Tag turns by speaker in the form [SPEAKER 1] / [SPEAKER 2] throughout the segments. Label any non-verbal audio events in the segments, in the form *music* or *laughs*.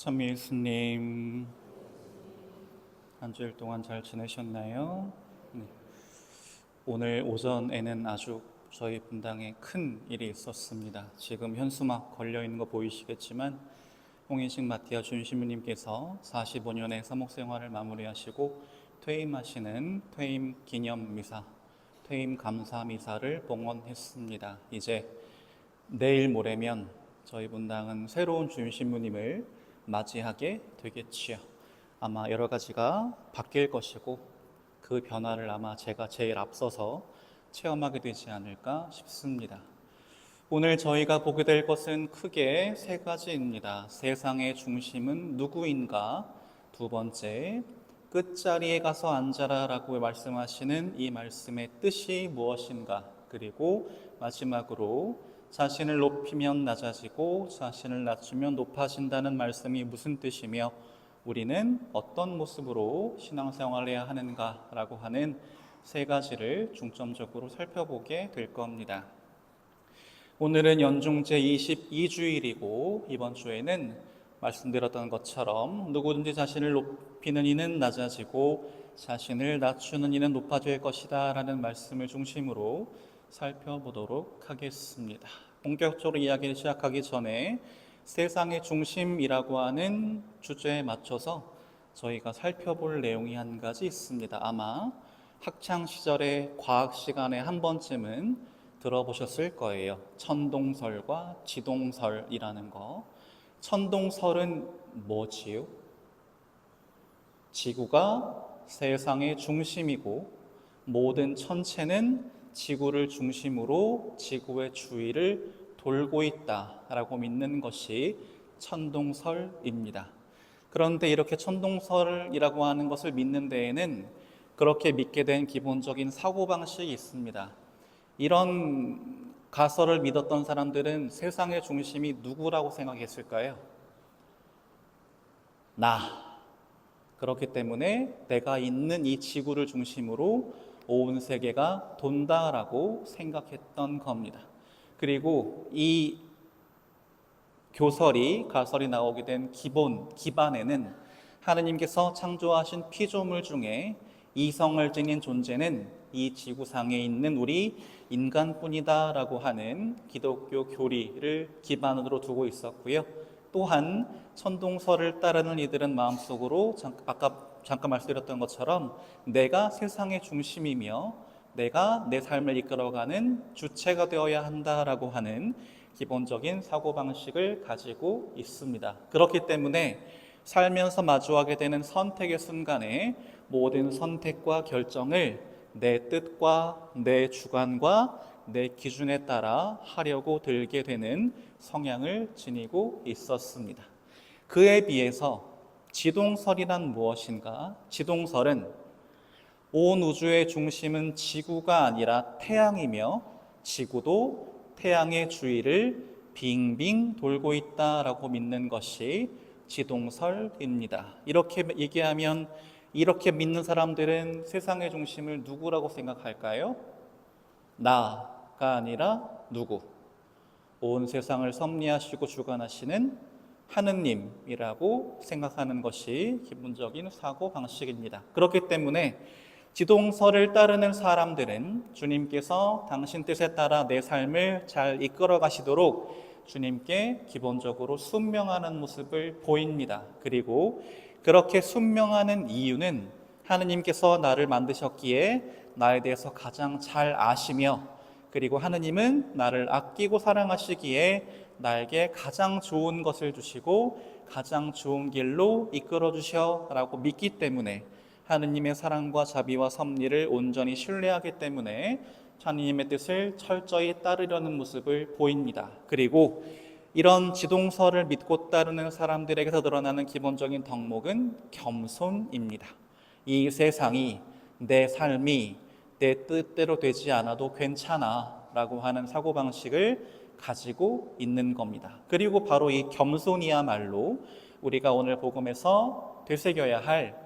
[SPEAKER 1] 천미 예수님 한 주일 동안 잘 지내셨나요? 네. 오늘 오전에는 아주 저희 분당에 큰 일이 있었습니다. 지금 현수막 걸려 있는 거 보이시겠지만 홍인식 마티아 준시무님께서 45년의 사목 생활을 마무리하시고 퇴임하시는 퇴임 기념 미사, 퇴임 감사 미사를 봉헌했습니다. 이제 내일 모레면 저희 분당은 새로운 주임신부님을 맞이하게 되겠지요. 아마 여러 가지가 바뀔 것이고 그 변화를 아마 제가 제일 앞서서 체험하게 되지 않을까 싶습니다. 오늘 저희가 보게 될 것은 크게 세 가지입니다. 세상의 중심은 누구인가? 두 번째, 끝자리에 가서 앉아라 라고 말씀하시는 이 말씀의 뜻이 무엇인가? 그리고 마지막으로 자신을 높이면 낮아지고 자신을 낮추면 높아진다는 말씀이 무슨 뜻이며 우리는 어떤 모습으로 신앙생활을 해야 하는가라고 하는 세 가지를 중점적으로 살펴보게 될 겁니다. 오늘은 연중제 22주일이고 이번 주에는 말씀드렸던 것처럼 누구든지 자신을 높이는 이는 낮아지고 자신을 낮추는 이는 높아질 것이다 라는 말씀을 중심으로 살펴보도록 하겠습니다. 본격적으로 이야기를 시작하기 전에 세상의 중심이라고 하는 주제에 맞춰서 저희가 살펴볼 내용이 한 가지 있습니다. 아마 학창 시절의 과학 시간에 한 번쯤은 들어보셨을 거예요. 천동설과 지동설이라는 거. 천동설은 뭐지요? 지구가 세상의 중심이고 모든 천체는 지구를 중심으로 지구의 주위를 돌고 있다라고 믿는 것이 천동설입니다. 그런데 이렇게 천동설이라고 하는 것을 믿는 데에는 그렇게 믿게 된 기본적인 사고방식이 있습니다. 이런 가설을 믿었던 사람들은 세상의 중심이 누구라고 생각했을까요? 나. 그렇기 때문에 내가 있는 이 지구를 중심으로 온 세계가 돈다라고 생각했던 겁니다. 그리고 이 교설이 가설이 나오게 된 기본 기반에는 하느님께서 창조하신 피조물 중에 이성을 지닌 존재는 이 지구상에 있는 우리 인간뿐이다라고 하는 기독교 교리를 기반으로 두고 있었고요. 또한 천동설을 따르는 이들은 마음속으로 아까 잠깐 말씀드렸던 것처럼 내가 세상의 중심이며 내가 내 삶을 이끌어가는 주체가 되어야 한다라고 하는 기본적인 사고방식을 가지고 있습니다. 그렇기 때문에 살면서 마주하게 되는 선택의 순간에 모든 선택과 결정을 내 뜻과 내 주관과 내 기준에 따라 하려고 들게 되는 성향을 지니고 있었습니다. 그에 비해서 지동설이란 무엇인가? 지동설은 온 우주의 중심은 지구가 아니라 태양이며 지구도 태양의 주위를 빙빙 돌고 있다라고 믿는 것이 지동설입니다. 이렇게 얘기하면 이렇게 믿는 사람들은 세상의 중심을 누구라고 생각할까요? 나가 아니라 누구? 온 세상을 섭리하시고 주관하시는 하느님이라고 생각하는 것이 기본적인 사고 방식입니다. 그렇기 때문에 지동설을 따르는 사람들은 주님께서 당신 뜻에 따라 내 삶을 잘 이끌어 가시도록 주님께 기본적으로 순명하는 모습을 보입니다. 그리고 그렇게 순명하는 이유는 하느님께서 나를 만드셨기에 나에 대해서 가장 잘 아시며 그리고 하느님은 나를 아끼고 사랑하시기에 나에게 가장 좋은 것을 주시고 가장 좋은 길로 이끌어 주셔라고 믿기 때문에 하느님의 사랑과 자비와 섭리를 온전히 신뢰하기 때문에 하느님의 뜻을 철저히 따르려는 모습을 보입니다. 그리고 이런 지동설을 믿고 따르는 사람들에게서 드러나는 기본적인 덕목은 겸손입니다. 이 세상이 내 삶이 내 뜻대로 되지 않아도 괜찮아 라고 하는 사고방식을 가지고 있는 겁니다. 그리고 바로 이 겸손이야말로 우리가 오늘 복음에서 되새겨야 할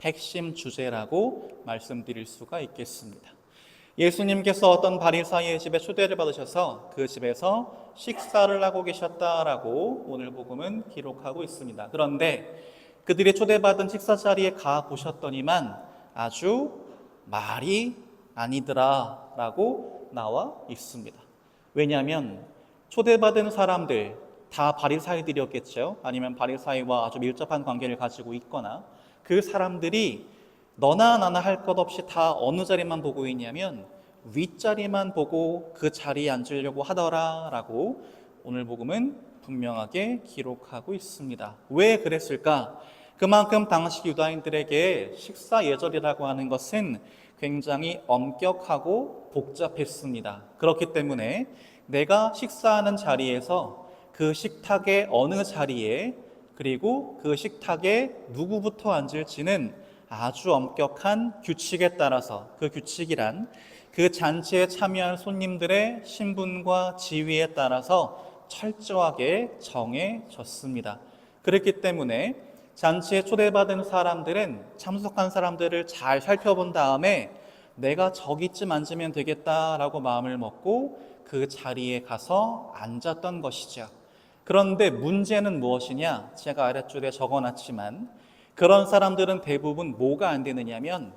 [SPEAKER 1] 핵심 주제라고 말씀드릴 수가 있겠습니다. 예수님께서 어떤 바리사이의 집에 초대를 받으셔서 그 집에서 식사를 하고 계셨다라고 오늘 복음은 기록하고 있습니다. 그런데 그들이 초대받은 식사 자리에 가 보셨더니만 아주 말이 아니더라라고 나와 있습니다. 왜냐하면 초대받은 사람들 다 바리사이들이었겠죠. 아니면 바리사이와 아주 밀접한 관계를 가지고 있거나 그 사람들이 너나 나나 할 것 없이 다 어느 자리만 보고 있냐면 윗자리만 보고 그 자리에 앉으려고 하더라라고 오늘 복음은 분명하게 기록하고 있습니다. 왜 그랬을까? 그만큼 당시 유다인들에게 식사 예절이라고 하는 것은 굉장히 엄격하고 복잡했습니다. 그렇기 때문에 내가 식사하는 자리에서 그 식탁의 어느 자리에 그리고 그 식탁에 누구부터 앉을지는 아주 엄격한 규칙에 따라서 그 규칙이란 그 잔치에 참여한 손님들의 신분과 지위에 따라서 철저하게 정해졌습니다. 그렇기 때문에 잔치에 초대받은 사람들은 참석한 사람들을 잘 살펴본 다음에 내가 저기쯤 앉으면 되겠다라고 마음을 먹고 그 자리에 가서 앉았던 것이죠. 그런데 문제는 무엇이냐? 제가 아래줄에 적어 놨지만 그런 사람들은 대부분 뭐가 안 되느냐면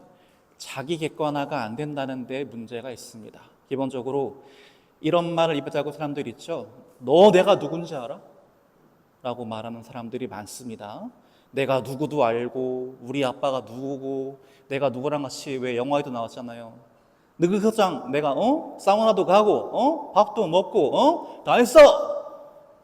[SPEAKER 1] 자기 객관화가 안 된다는 데 문제가 있습니다. 기본적으로 이런 말을 입에 달고 사람들 있죠. 너 내가 누군지 알아? 라고 말하는 사람들이 많습니다. 내가 누구도 알고 우리 아빠가 누구고 내가 누구랑 같이 왜 영화에도 나왔잖아요. 너그 회장 내가 어 사우나도 가고 어 밥도 먹고 어 다 했어.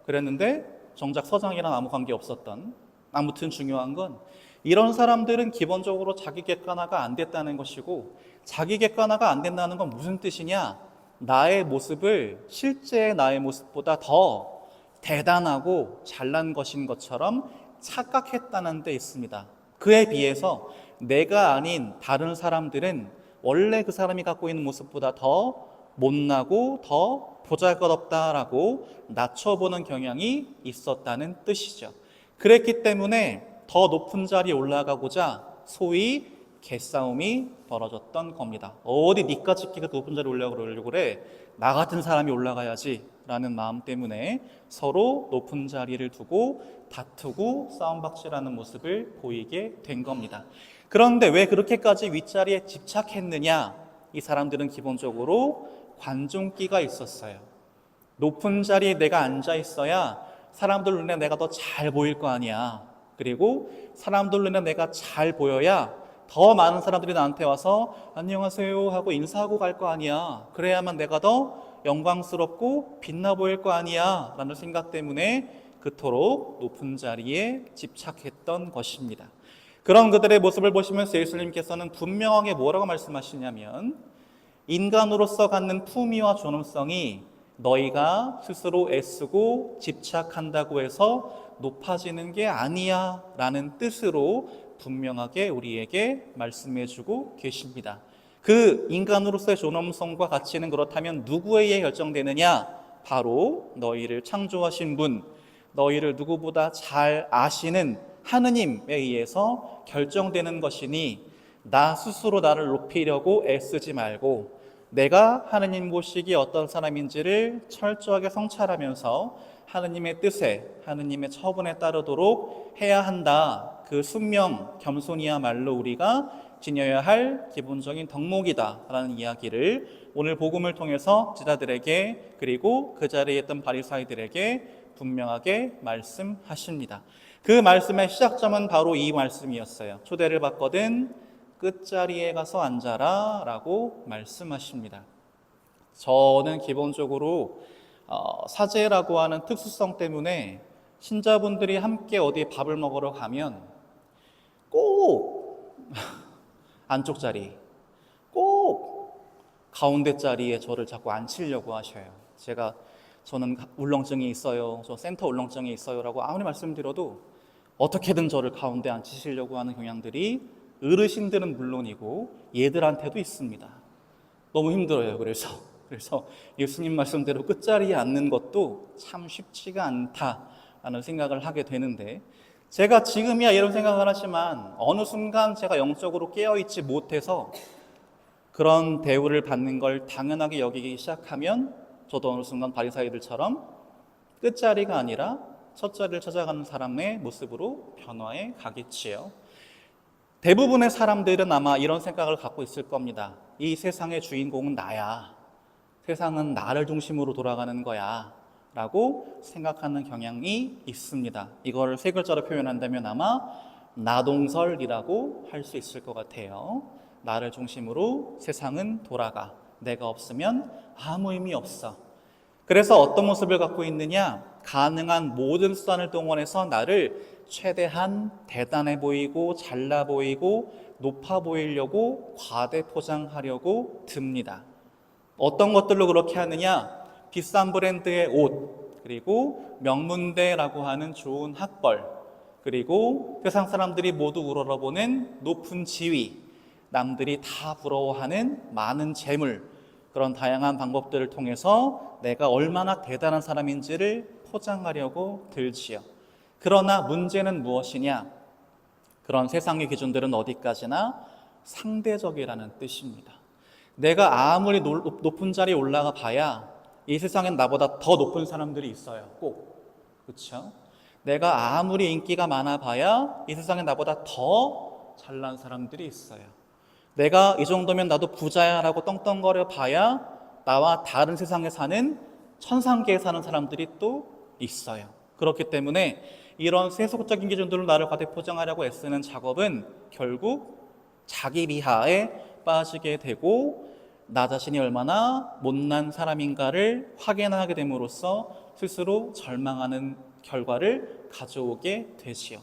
[SPEAKER 1] 그랬는데 정작 서장이랑 아무 관계 없었던 아무튼 중요한 건 이런 사람들은 기본적으로 자기 객관화가 안 됐다는 것이고 자기 객관화가 안 된다는 건 무슨 뜻이냐? 나의 모습을 실제 나의 모습보다 더 대단하고 잘난 것인 것처럼 착각했다는 데 있습니다. 그에 비해서 내가 아닌 다른 사람들은 원래 그 사람이 갖고 있는 모습보다 더 못나고 더 보잘것없다라고 낮춰보는 경향이 있었다는 뜻이죠. 그랬기 때문에 더 높은 자리에 올라가고자 소위 개싸움이 벌어졌던 겁니다. 어디 니까지 끼가 높은 자리에 올라가려고 그래? 나 같은 사람이 올라가야지 라는 마음 때문에 서로 높은 자리를 두고 다투고 싸움박질하는 모습을 보이게 된 겁니다. 그런데 왜 그렇게까지 윗자리에 집착했느냐? 이 사람들은 기본적으로 관중기가 있었어요. 높은 자리에 내가 앉아 있어야 사람들 눈에 내가 더 잘 보일 거 아니야. 그리고 사람들 눈에 내가 잘 보여야 더 많은 사람들이 나한테 와서 안녕하세요 하고 인사하고 갈 거 아니야. 그래야만 내가 더 영광스럽고 빛나 보일 거 아니야. 라는 생각 때문에 그토록 높은 자리에 집착했던 것입니다. 그런 그들의 모습을 보시면서 예수님께서는 분명하게 뭐라고 말씀하시냐면 인간으로서 갖는 품위와 존엄성이 너희가 스스로 애쓰고 집착한다고 해서 높아지는 게 아니야 라는 뜻으로 분명하게 우리에게 말씀해 주고 계십니다. 그 인간으로서의 존엄성과 가치는 그렇다면 누구에 의해 결정되느냐? 바로 너희를 창조하신 분, 너희를 누구보다 잘 아시는 하느님에 의해서 결정되는 것이니 나 스스로 나를 높이려고 애쓰지 말고 내가 하느님 보시기에 어떤 사람인지를 철저하게 성찰하면서 하느님의 뜻에 하느님의 처분에 따르도록 해야 한다. 그 숙명 겸손이야말로 우리가 지녀야 할 기본적인 덕목이다라는 이야기를 오늘 복음을 통해서 지자들에게 그리고 그 자리에 있던 바리사이들에게 분명하게 말씀하십니다. 그 말씀의 시작점은 바로 이 말씀이었어요. 초대를 받거든 끝자리에 가서 앉아라 라고 말씀하십니다. 저는 기본적으로 어, 사제라고 하는 특수성 때문에 신자분들이 함께 어디에 밥을 먹으러 가면 꼭 *laughs* 안쪽 자리, 꼭 가운데 자리에 저를 자꾸 앉히려고 하셔요. 제가 저는 울렁증이 있어요. 저 센터 울렁증이 있어요라고 아무리 말씀드려도 어떻게든 저를 가운데 앉히시려고 하는 경향들이 어르신들은 물론이고 얘들한테도 있습니다. 너무 힘들어요. 그래서 그래서 예수님 말씀대로 끝자리에 앉는 것도 참 쉽지가 않다라는 생각을 하게 되는데 제가 지금이야 이런 생각을 하지만 어느 순간 제가 영적으로 깨어 있지 못해서 그런 대우를 받는 걸 당연하게 여기기 시작하면 저도 어느 순간 바리사이들처럼 끝자리가 아니라 첫자리를 찾아가는 사람의 모습으로 변화해 가겠지요. 대부분의 사람들은 아마 이런 생각을 갖고 있을 겁니다. 이 세상의 주인공은 나야. 세상은 나를 중심으로 돌아가는 거야. 라고 생각하는 경향이 있습니다. 이걸 세 글자로 표현한다면 아마 나동설이라고 할 수 있을 것 같아요. 나를 중심으로 세상은 돌아가. 내가 없으면 아무 의미 없어. 그래서 어떤 모습을 갖고 있느냐? 가능한 모든 수단을 동원해서 나를 최대한 대단해 보이고 잘나 보이고 높아 보이려고 과대 포장하려고 듭니다. 어떤 것들로 그렇게 하느냐? 비싼 브랜드의 옷, 그리고 명문대라고 하는 좋은 학벌, 그리고 세상 사람들이 모두 우러러보는 높은 지위, 남들이 다 부러워하는 많은 재물, 그런 다양한 방법들을 통해서 내가 얼마나 대단한 사람인지를 포장하려고 들지요. 그러나 문제는 무엇이냐? 그런 세상의 기준들은 어디까지나 상대적이라는 뜻입니다. 내가 아무리 놀- 높은 자리에 올라가 봐야 이 세상엔 나보다 더 높은 사람들이 있어요. 꼭. 그렇죠? 내가 아무리 인기가 많아 봐야 이 세상에 나보다 더 잘난 사람들이 있어요. 내가 이 정도면 나도 부자야라고 떵떵거려 봐야 나와 다른 세상에 사는 천상계에 사는 사람들이 또 있어요. 그렇기 때문에 이런 세속적인 기준들로 나를 과대 포장하려고 애쓰는 작업은 결국 자기 비하에 빠지게 되고 나 자신이 얼마나 못난 사람인가를 확인하게 됨으로써 스스로 절망하는 결과를 가져오게 되지요.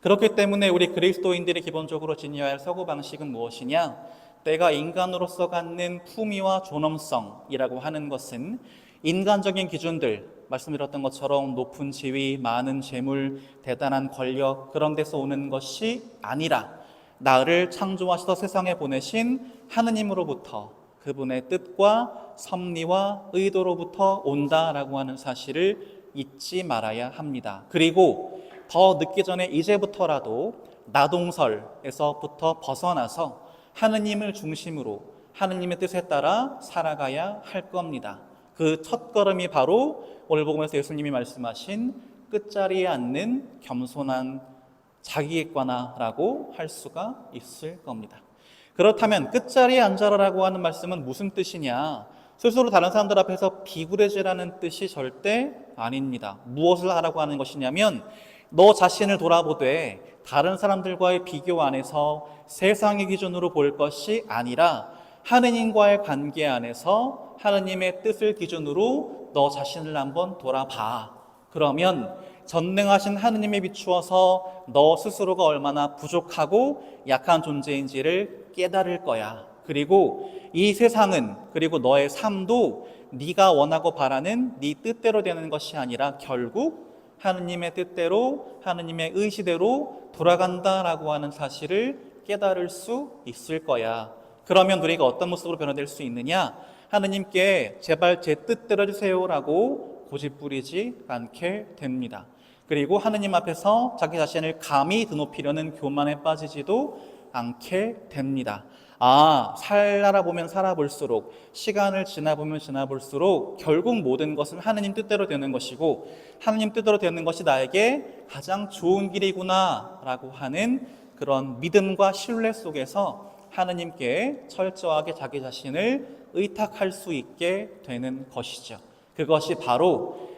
[SPEAKER 1] 그렇기 때문에 우리 그리스도인들이 기본적으로 지녀야 할 사고 방식은 무엇이냐? 내가 인간으로서 갖는 품위와 존엄성이라고 하는 것은 인간적인 기준들, 말씀드렸던 것처럼 높은 지위, 많은 재물, 대단한 권력 그런 데서 오는 것이 아니라 나를 창조하셔서 세상에 보내신 하느님으로부터 그분의 뜻과 섭리와 의도로부터 온다라고 하는 사실을 잊지 말아야 합니다. 그리고 더 늦기 전에 이제부터라도 나동설에서부터 벗어나서 하느님을 중심으로 하느님의 뜻에 따라 살아가야 할 겁니다. 그 첫 걸음이 바로 오늘 복음에서 예수님이 말씀하신 끝자리에 앉는 겸손한 자기객관화라고 할 수가 있을 겁니다. 그렇다면 끝자리에 앉아라라고 하는 말씀은 무슨 뜻이냐? 스스로 다른 사람들 앞에서 비굴해지라는 뜻이 절대 아닙니다. 무엇을 하라고 하는 것이냐면 너 자신을 돌아보되 다른 사람들과의 비교 안에서 세상의 기준으로 볼 것이 아니라 하느님과의 관계 안에서 하느님의 뜻을 기준으로 너 자신을 한번 돌아봐. 그러면 전능하신 하느님에 비추어서 너 스스로가 얼마나 부족하고 약한 존재인지를 깨달을 거야. 그리고 이 세상은 그리고 너의 삶도 네가 원하고 바라는 네 뜻대로 되는 것이 아니라 결국 하느님의 뜻대로 하느님의 의시대로 돌아간다라고 하는 사실을 깨달을 수 있을 거야. 그러면 우리가 어떤 모습으로 변화될 수 있느냐? 하느님께 제발 제 뜻대로 해주세요라고 고집부리지 않게 됩니다. 그리고 하느님 앞에서 자기 자신을 감히 드높이려는 교만에 빠지지도 않게 됩니다. 아, 살아보면 살아볼수록, 시간을 지나보면 지나볼수록, 결국 모든 것은 하느님 뜻대로 되는 것이고, 하느님 뜻대로 되는 것이 나에게 가장 좋은 길이구나, 라고 하는 그런 믿음과 신뢰 속에서 하느님께 철저하게 자기 자신을 의탁할 수 있게 되는 것이죠. 그것이 바로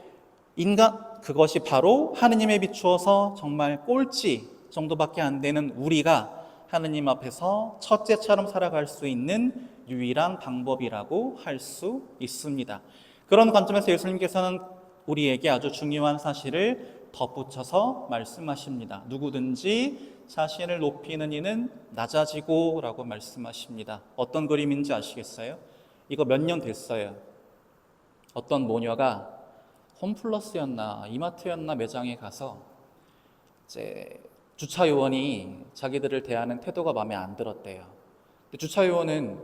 [SPEAKER 1] 인간, 그것이 바로 하느님에 비추어서 정말 꼴찌 정도밖에 안 되는 우리가 하느님 앞에서 첫째처럼 살아갈 수 있는 유일한 방법이라고 할 수 있습니다. 그런 관점에서 예수님께서는 우리에게 아주 중요한 사실을 덧붙여서 말씀하십니다. 누구든지 자신을 높이는 이는 낮아지고 라고 말씀하십니다. 어떤 그림인지 아시겠어요? 이거 몇 년 됐어요. 어떤 모녀가 홈플러스였나 이마트였나 매장에 가서 이제 주차 요원이 자기들을 대하는 태도가 마음에 안 들었대요. 주차 요원은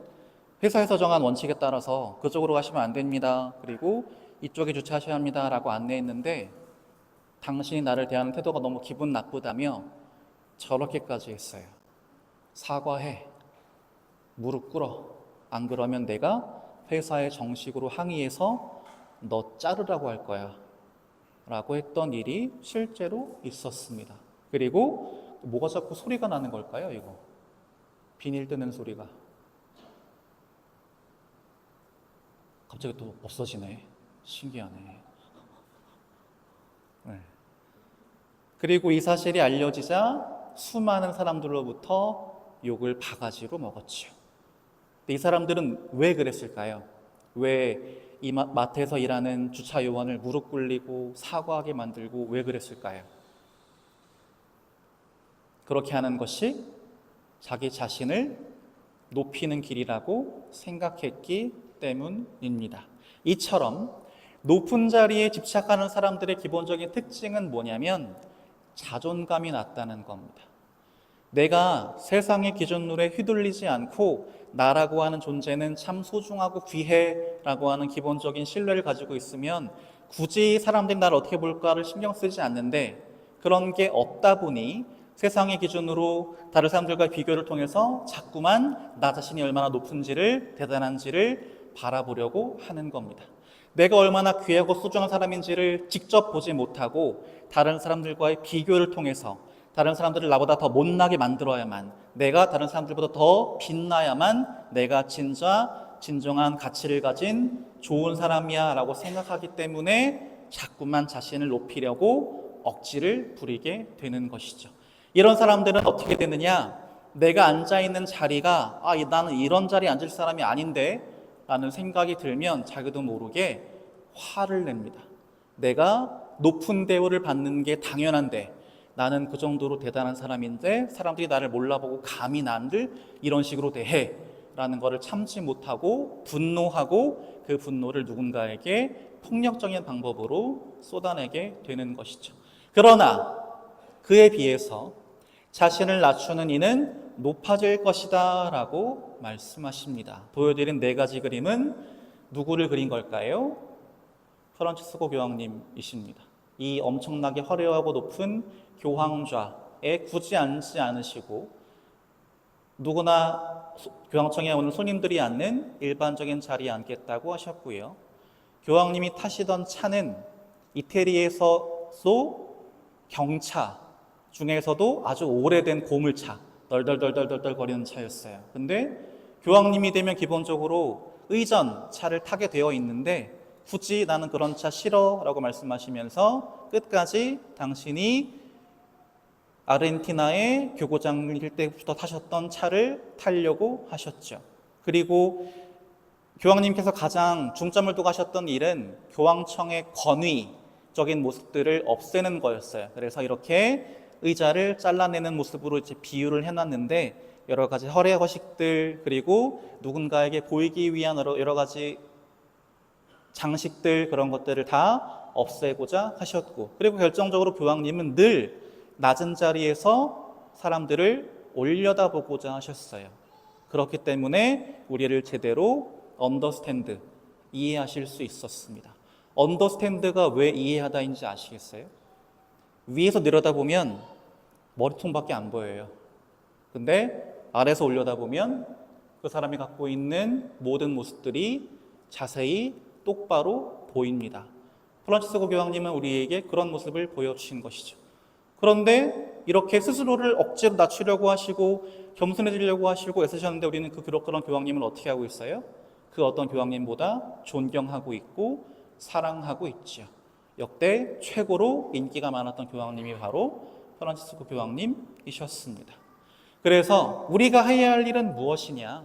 [SPEAKER 1] 회사에서 정한 원칙에 따라서 그쪽으로 가시면 안 됩니다. 그리고 이쪽에 주차하셔야 합니다라고 안내했는데 당신이 나를 대하는 태도가 너무 기분 나쁘다며 저렇게까지 했어요. 사과해. 무릎 꿇어. 안 그러면 내가 회사에 정식으로 항의해서 너 자르라고 할 거야. 라고 했던 일이 실제로 있었습니다. 그리고 뭐가 자꾸 소리가 나는 걸까요, 이거? 비닐 뜨는 소리가. 갑자기 또 없어지네. 신기하네. *laughs* 네. 그리고 이 사실이 알려지자 수많은 사람들로부터 욕을 바가지로 먹었지요. 이 사람들은 왜 그랬을까요? 왜 이 마트에서 일하는 주차 요원을 무릎 꿇리고 사과하게 만들고 왜 그랬을까요? 그렇게 하는 것이 자기 자신을 높이는 길이라고 생각했기 때문입니다. 이처럼 높은 자리에 집착하는 사람들의 기본적인 특징은 뭐냐면 자존감이 낮다는 겁니다. 내가 세상의 기준룰에 휘둘리지 않고 나라고 하는 존재는 참 소중하고 귀해라고 하는 기본적인 신뢰를 가지고 있으면 굳이 사람들이 나를 어떻게 볼까를 신경 쓰지 않는데 그런 게 없다 보니 세상의 기준으로 다른 사람들과 비교를 통해서 자꾸만 나 자신이 얼마나 높은지를 대단한지를 바라보려고 하는 겁니다. 내가 얼마나 귀하고 소중한 사람인지를 직접 보지 못하고 다른 사람들과의 비교를 통해서 다른 사람들을 나보다 더 못나게 만들어야만 내가 다른 사람들보다 더 빛나야만 내가 진짜 진정한 가치를 가진 좋은 사람이야 라고 생각하기 때문에 자꾸만 자신을 높이려고 억지를 부리게 되는 것이죠. 이런 사람들은 어떻게 되느냐? 내가 앉아 있는 자리가 아, 나는 이런 자리에 앉을 사람이 아닌데 라는 생각이 들면 자기도 모르게 화를 냅니다. 내가 높은 대우를 받는 게 당연한데 나는 그 정도로 대단한 사람인데 사람들이 나를 몰라보고 감히 나를 이런 식으로 대해 라는 것을 참지 못하고 분노하고 그 분노를 누군가에게 폭력적인 방법으로 쏟아내게 되는 것이죠. 그러나 그에 비해서 자신을 낮추는 이는 높아질 것이다 라고 말씀하십니다. 보여드린 네 가지 그림은 누구를 그린 걸까요? 프란치스코 교황님이십니다. 이 엄청나게 화려하고 높은 교황좌에 굳이 앉지 않으시고 누구나 교황청에 오는 손님들이 앉는 일반적인 자리에 앉겠다고 하셨고요. 교황님이 타시던 차는 이태리에서도 경차 중에서도 아주 오래된 고물차, 덜덜덜덜덜 거리는 차였어요. 근데 교황님이 되면 기본적으로 의전 차를 타게 되어 있는데 굳이 나는 그런 차 싫어 라고 말씀하시면서 끝까지 당신이 아르헨티나의 교고장일 때부터 타셨던 차를 타려고 하셨죠. 그리고 교황님께서 가장 중점을 두고 하셨던 일은 교황청의 권위적인 모습들을 없애는 거였어요. 그래서 이렇게 의자를 잘라내는 모습으로 이제 비유를 해놨는데 여러 가지 허례 허식들 그리고 누군가에게 보이기 위한 여러 가지 장식들 그런 것들을 다 없애고자 하셨고 그리고 결정적으로 교황님은 늘 낮은 자리에서 사람들을 올려다보고자 하셨어요. 그렇기 때문에 우리를 제대로 언더스탠드 이해하실 수 있었습니다. 언더스탠드가 왜 이해하다인지 아시겠어요? 위에서 내려다보면 머리통밖에 안 보여요. 근데 아래서 올려다보면 그 사람이 갖고 있는 모든 모습들이 자세히 똑바로 보입니다. 프란치스코 교황님은 우리에게 그런 모습을 보여주신 것이죠. 그런데 이렇게 스스로를 억지로 낮추려고 하시고 겸손해지려고 하시고 애쓰셨는데 우리는 그 그런 교황님을 어떻게 하고 있어요? 그 어떤 교황님보다 존경하고 있고 사랑하고 있지요. 역대 최고로 인기가 많았던 교황님이 바로 프란치스코 교황님이셨습니다. 그래서 우리가 해야 할 일은 무엇이냐?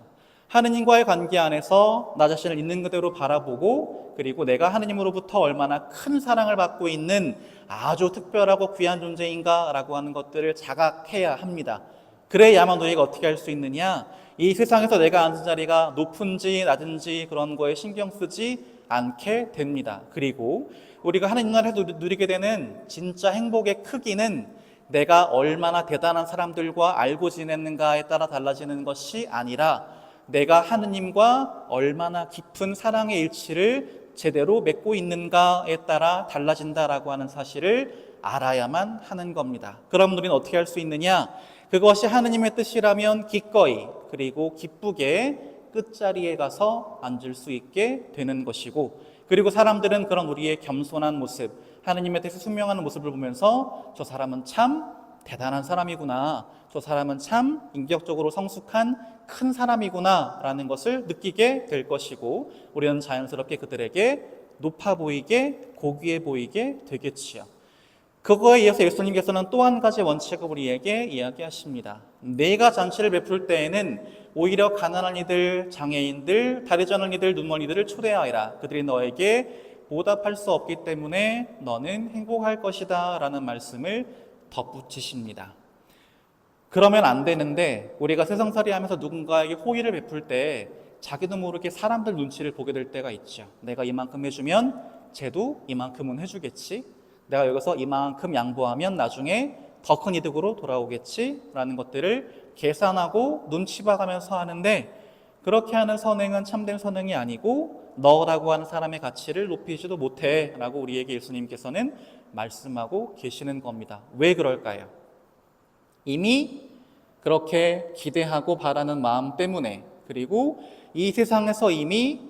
[SPEAKER 1] 하느님과의 관계 안에서 나 자신을 있는 그대로 바라보고 그리고 내가 하느님으로부터 얼마나 큰 사랑을 받고 있는 아주 특별하고 귀한 존재인가라고 하는 것들을 자각해야 합니다. 그래야만 너희가 어떻게 할 수 있느냐? 이 세상에서 내가 앉은 자리가 높은지 낮은지 그런 거에 신경 쓰지 않게 됩니다. 그리고 우리가 하나님 나라에서 누리게 되는 진짜 행복의 크기는 내가 얼마나 대단한 사람들과 알고 지냈는가에 따라 달라지는 것이 아니라 내가 하느님과 얼마나 깊은 사랑의 일치를 제대로 맺고 있는가에 따라 달라진다라고 하는 사실을 알아야만 하는 겁니다. 그럼 우리는 어떻게 할 수 있느냐? 그것이 하느님의 뜻이라면 기꺼이 그리고 기쁘게 끝자리에 가서 앉을 수 있게 되는 것이고 그리고 사람들은 그런 우리의 겸손한 모습, 하느님에 대해서 순명하는 모습을 보면서 저 사람은 참 대단한 사람이구나. 저 사람은 참 인격적으로 성숙한 큰 사람이구나라는 것을 느끼게 될 것이고 우리는 자연스럽게 그들에게 높아 보이게 고귀해 보이게 되겠지요. 그거에 이어서 예수님께서는 또 한 가지 원칙을 우리에게 이야기하십니다. 내가 잔치를 베풀 때에는 오히려 가난한 이들, 장애인들, 다리 저는 이들, 눈먼 이들을 초대하여라. 그들이 너에게 보답할 수 없기 때문에 너는 행복할 것이다. 라는 말씀을 덧붙이십니다. 그러면 안 되는데 우리가 세상살이 하면서 누군가에게 호의를 베풀 때 자기도 모르게 사람들 눈치를 보게 될 때가 있죠. 내가 이만큼 해주면 쟤도 이만큼은 해주겠지. 내가 여기서 이만큼 양보하면 나중에 더 큰 이득으로 돌아오겠지라는 것들을 계산하고 눈치 봐가면서 하는데 그렇게 하는 선행은 참된 선행이 아니고 너라고 하는 사람의 가치를 높이지도 못해라고 우리에게 예수님께서는 말씀하고 계시는 겁니다. 왜 그럴까요? 이미 그렇게 기대하고 바라는 마음 때문에 그리고 이 세상에서 이미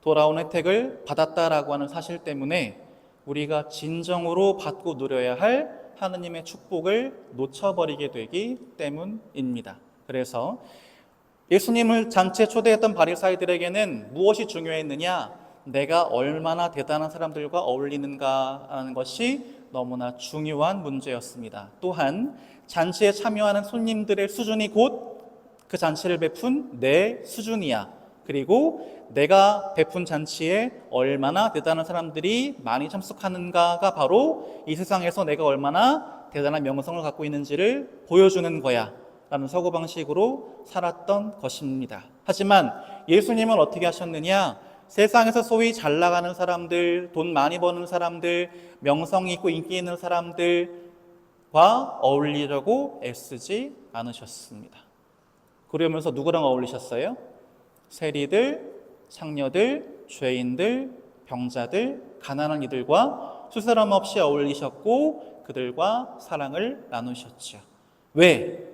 [SPEAKER 1] 돌아온 혜택을 받았다라고 하는 사실 때문에 우리가 진정으로 받고 누려야 할 하느님의 축복을 놓쳐버리게 되기 때문입니다. 그래서 예수님을 잔치에 초대했던 바리사이들에게는 무엇이 중요했느냐? 내가 얼마나 대단한 사람들과 어울리는가라는 것이 너무나 중요한 문제였습니다. 또한 잔치에 참여하는 손님들의 수준이 곧 그 잔치를 베푼 내 수준이야. 그리고 내가 베푼 잔치에 얼마나 대단한 사람들이 많이 참석하는가가 바로 이 세상에서 내가 얼마나 대단한 명성을 갖고 있는지를 보여주는 거야. 라는 사고방식으로 살았던 것입니다. 하지만 예수님은 어떻게 하셨느냐? 세상에서 소위 잘 나가는 사람들, 돈 많이 버는 사람들, 명성 있고 인기 있는 사람들 과 어울리려고 애쓰지 않으셨습니다. 그러면서 누구랑 어울리셨어요? 세리들, 창녀들, 죄인들, 병자들, 가난한 이들과 수사람 없이 어울리셨고 그들과 사랑을 나누셨죠. 왜?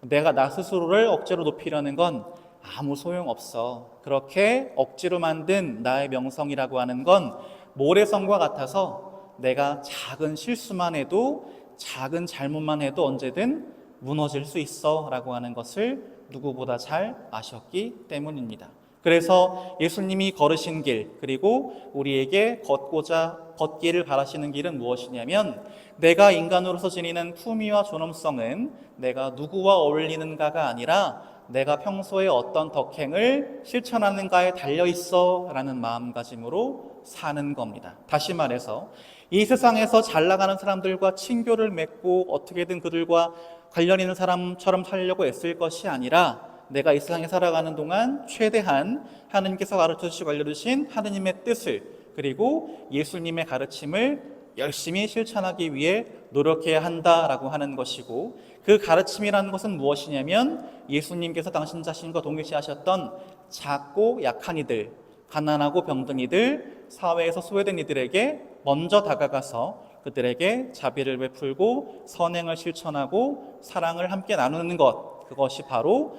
[SPEAKER 1] 내가 나 스스로를 억지로 높이려는 건 아무 소용 없어. 그렇게 억지로 만든 나의 명성이라고 하는 건 모래성과 같아서 내가 작은 실수만 해도 작은 잘못만 해도 언제든 무너질 수 있어 라고 하는 것을 누구보다 잘 아셨기 때문입니다. 그래서 예수님이 걸으신 길, 그리고 우리에게 걷고자, 걷기를 바라시는 길은 무엇이냐면, 내가 인간으로서 지니는 품위와 존엄성은 내가 누구와 어울리는가가 아니라 내가 평소에 어떤 덕행을 실천하는가에 달려 있어 라는 마음가짐으로 사는 겁니다. 다시 말해서, 이 세상에서 잘 나가는 사람들과 친교를 맺고 어떻게든 그들과 관련 있는 사람처럼 살려고 애쓸 것이 아니라 내가 이 세상에 살아가는 동안 최대한 하느님께서 가르쳐 주시고 알려주신 하느님의 뜻을 그리고 예수님의 가르침을 열심히 실천하기 위해 노력해야 한다라고 하는 것이고 그 가르침이라는 것은 무엇이냐면 예수님께서 당신 자신과 동일시하셨던 작고 약한 이들, 가난하고 병든 이들, 사회에서 소외된 이들에게 먼저 다가가서 그들에게 자비를 베풀고 선행을 실천하고 사랑을 함께 나누는 것 그것이 바로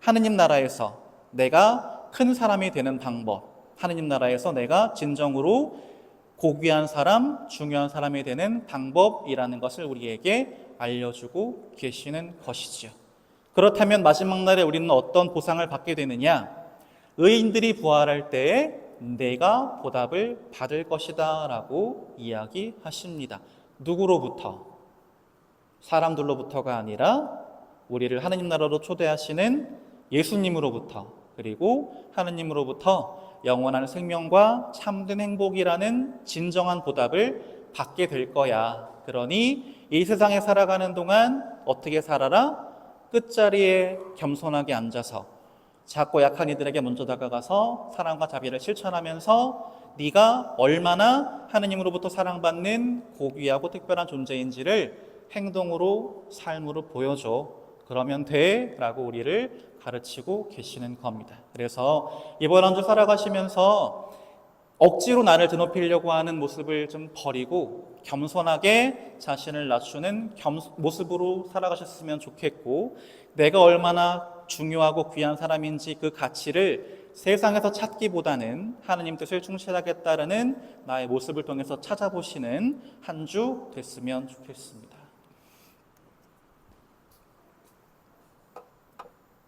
[SPEAKER 1] 하느님 나라에서 내가 큰 사람이 되는 방법 하느님 나라에서 내가 진정으로 고귀한 사람, 중요한 사람이 되는 방법이라는 것을 우리에게 알려주고 계시는 것이지요. 그렇다면 마지막 날에 우리는 어떤 보상을 받게 되느냐? 의인들이 부활할 때에 내가 보답을 받을 것이다 라고 이야기하십니다. 누구로부터? 사람들로부터가 아니라 우리를 하느님 나라로 초대하시는 예수님으로부터 그리고 하느님으로부터 영원한 생명과 참된 행복이라는 진정한 보답을 받게 될 거야. 그러니 이 세상에 살아가는 동안 어떻게 살아라? 끝자리에 겸손하게 앉아서 작고 약한 이들에게 먼저 다가가서 사랑과 자비를 실천하면서 네가 얼마나 하느님으로부터 사랑받는 고귀하고 특별한 존재인지를 행동으로 삶으로 보여줘. 그러면 돼 라고 우리를 가르치고 계시는 겁니다. 그래서 이번 한 주 살아가시면서 억지로 나를 드높이려고 하는 모습을 좀 버리고 겸손하게 자신을 낮추는 겸, 모습으로 살아가셨으면 좋겠고 내가 얼마나 중요하고 귀한 사람인지 그 가치를 세상에서 찾기보다는 하나님 뜻을 충실하게 따르는 나의 모습을 통해서 찾아보시는 한 주 됐으면 좋겠습니다.